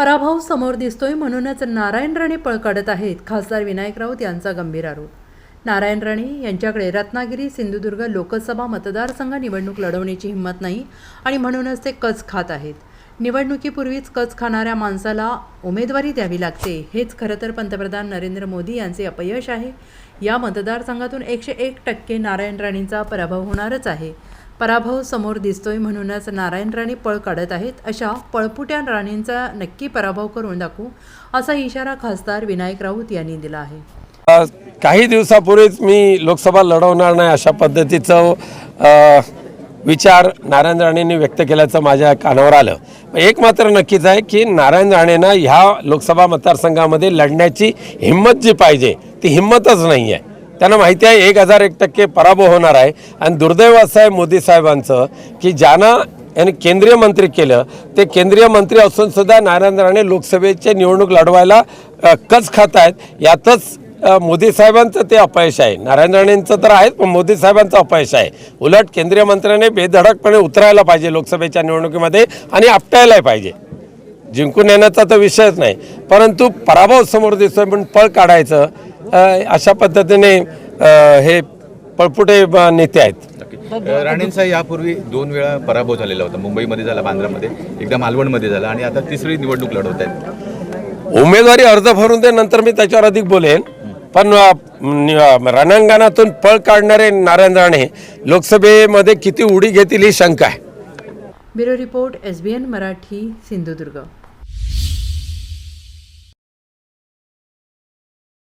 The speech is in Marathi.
पराभव समोर दिसतोय म्हणूनच नारायण राणे पळ काढत आहेत खासदार विनायक राऊत यांचा गंभीर आरोप. नारायण राणे यांच्याकडे रत्नागिरी सिंधुदुर्ग लोकसभा मतदारसंघ निवडणूक लढवण्याची हिंमत नाही आणि म्हणूनच ते कच खात आहेत. निवडणुकीपूर्वीच कच खाणाऱ्या माणसाला उमेदवारी द्यावी लागते. हेच खरं तर पंतप्रधान नरेंद्र मोदी यांचे अपयश आहे. या मतदारसंघातून एकशे एक टक्के नारायण राणेंचा पराभव होणारच आहे. पराभव समोर दिसतोय म्हणूनच नारायण राणे पळ काढत आहेत. अशा पळपुट्या राणेंचा नक्की पराभव करून दाखवू असा इशारा खासदार विनायक राऊत यांनी दिला आहे. काही दिवसापूर्वीच मी लोकसभा लढवणार नाही अशा पद्धतीचं विचार नारायण राणेंनी व्यक्त केल्याचं माझ्या कानावर आलं. एक मात्र नक्कीच आहे की नारायण राणेंना ह्या लोकसभा मतदारसंघामध्ये लढण्याची हिंमत जी पाहिजे ती हिंमतच नाही आहे त्यांना माहिती आहे एक हजार एक टक्के पराभव होणार आहे. आणि दुर्दैव असं आहे मोदी साहेबांचं की ज्यांना यांनी केंद्रीय मंत्री केलं ते केंद्रीय मंत्री असून सुद्धा नारायण राणे लोकसभेचे निवडणूक लढवायला कच खात आहेत. यातच मोदी साहेबांचं ते अपयश आहे. नारायण राणेंचं तर आहेच पण मोदी साहेबांचं अपयश आहे. उलट केंद्रीय मंत्र्याने बेधडकपणे उतरायला पाहिजे लोकसभेच्या निवडणुकीमध्ये आणि आपटायलाही पाहिजे. जिंकून येण्याचा तर विषयच नाही. परंतु पराभव समोर दिसतोय म्हणून पळ काढायचं अशा पद्धतीने हे पळपुटे नेते आहेत. राणेंचा यापूर्वी दोन वेळा पराभव झालेला होता. मुंबईमध्ये झाला बांद्रामध्ये. एकदा मालवणमध्ये झाला आणि आता तिसरी निवडणूक लढवत आहेत. उमेदवारी अर्ज भरून दे नंतर मी त्याच्यावर अधिक बोलेन. पण रणांगणातून पळ काढणारे नारायण राणे लोकसभेमध्ये किती उडी घेतील ही शंका आहे. Bureau report S B N Marathi Sindhudurg.